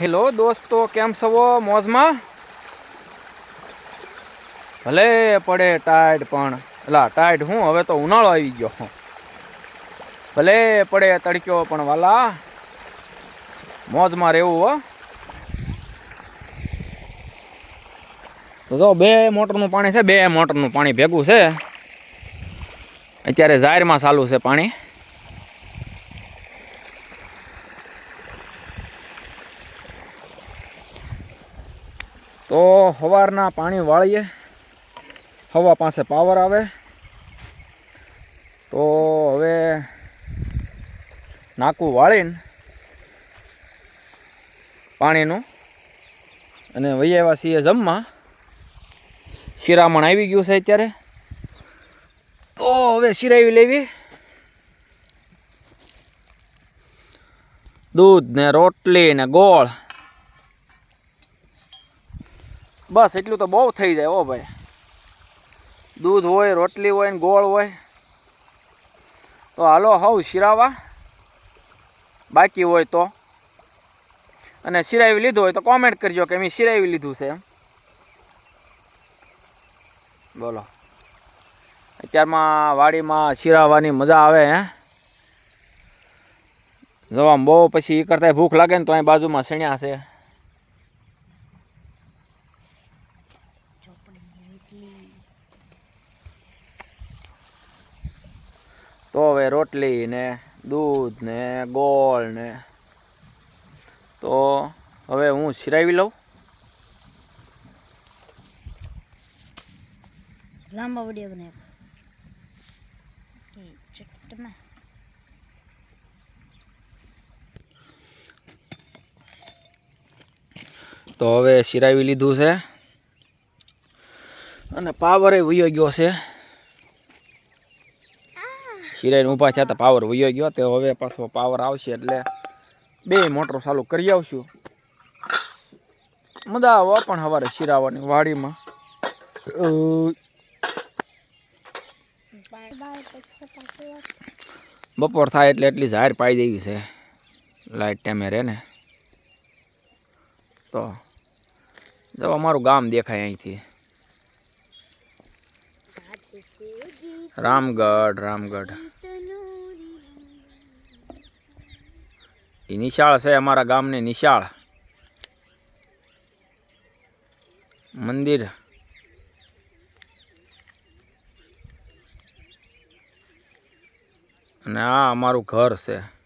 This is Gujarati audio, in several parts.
હેલો દોસ્તો, કેમ છો મોજમાં? ભલે પડે ટાઈડ પણ. એલા ટાઈડ હું? હવે તો ઉનાળો આવી ગયો. ભલે પડે તડક્યો પણ વાલા. મોજમાં રહેવું હો. તો જો, બે મોટરનું પાણી છે, બે મોટરનું પાણી ભેગું છે. અત્યારે જાહેરમાં ચાલુ છે પાણી. તો હવારના પાણી વાળીએ. હવા પાસે પાવર આવે. તો હવે નાકું વાળીને પાણીનું અને વહી આવ્યા જમવા. શિરામણ આવી ગયું છે અત્યારે. તો હવે શિરાવી લેવી. દૂધ ને રોટલી ને ગોળ. બસ એટલું તો બહુ થઈ જાય ઓ ભાઈ. દૂધ હોય, રોટલી હોય ને ગોળ હોય. તો હાલો હવ શિરાવા. બાકી હોય તો. અને શિરાવી લીધું હોય તો કોમેન્ટ કરજો કે મેં શિરાવી લીધું છે એમ. બોલો. અત્યારમાં વાડીમાં શિરાવાની મજા આવે હે. જવામાં બહુ પછી એ કરતાં ભૂખ લાગે ને તો અહીં બાજુમાં સણ્યા છે. તો હવે રોટલી ને દૂધ ને ગોળ ને તો હવે હું સિરાવી લઉં. લાંબા વીડિયો બનાવ્યો. તો હવે સિરાવી લીધું છે. અને પાવરે વયો ગયો છે. શિરાઈને ઊભા થયા હતા પાવર વયો ગયો. તો હવે પાછો પાવર આવશે એટલે બે મોટરો ચાલુ કરી આવશું. મજા આવો પણ સવારે શિરાવાની વાડીમાં. બપોર થાય એટલે એટલી જાહેર પાઈ દેવી છે. લાઈટ ટાઈમે રહે ને. તો, જો અમારું ગામ દેખાય અહીંથી. રામગઢ રામગઢ. એ નિશાળ છે અમારા ગામની નિશાળ. મંદિર. અને આ અમારું ઘર છે.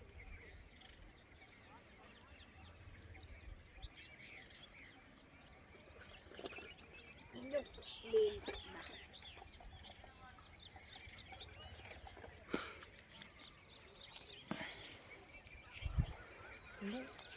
കൊണ്ട്